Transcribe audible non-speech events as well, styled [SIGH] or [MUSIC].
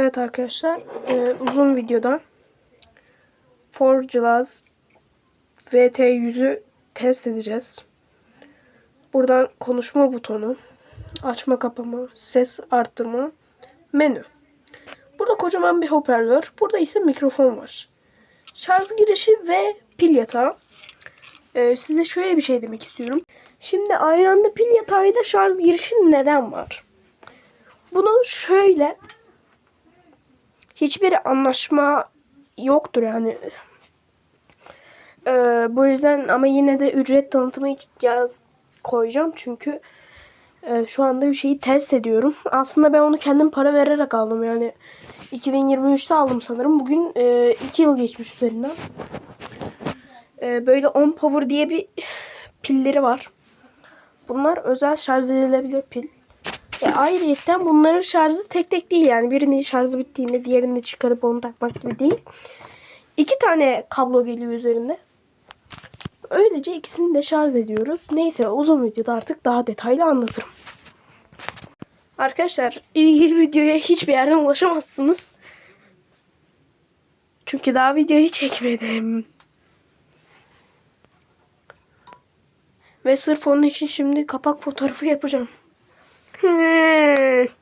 Evet arkadaşlar e, uzun videoda Forgelaz VT100'ü test edeceğiz. Buradan konuşma butonu, açma kapama, ses arttırma, menü. Burada kocaman bir hoparlör. Burada ise mikrofon var. Şarj girişi ve pil yatağı. E, size şöyle bir şey demek istiyorum. Şimdi aynı anda pil yatağıyla şarj girişi neden var? Bunu şöyle hiçbir anlaşma yoktur yani. Ee, bu yüzden ama yine de ücret tanıtımı yaz koyacağım çünkü e, şu anda bir şeyi test ediyorum. Aslında ben onu kendim para vererek aldım yani 2023'te aldım sanırım. Bugün 2 yıl geçmiş üzerinden. E, böyle on power diye bir pilleri var. Bunlar özel şarj edilebilir pil. E, ayrıyetten bunların şarjı tek tek değil yani birinin şarjı bittiğinde diğerini çıkarıp onu takmak gibi değil. İki tane kablo geliyor üzerinde. Öylece ikisini de şarj ediyoruz. Neyse uzun videoda artık daha detaylı anlatırım. Arkadaşlar ilgili videoya hiçbir yerden ulaşamazsınız. Çünkü daha videoyu çekmedim. Ve sırf onun için şimdi kapak fotoğrafı yapacağım. 嗯 [LAUGHS]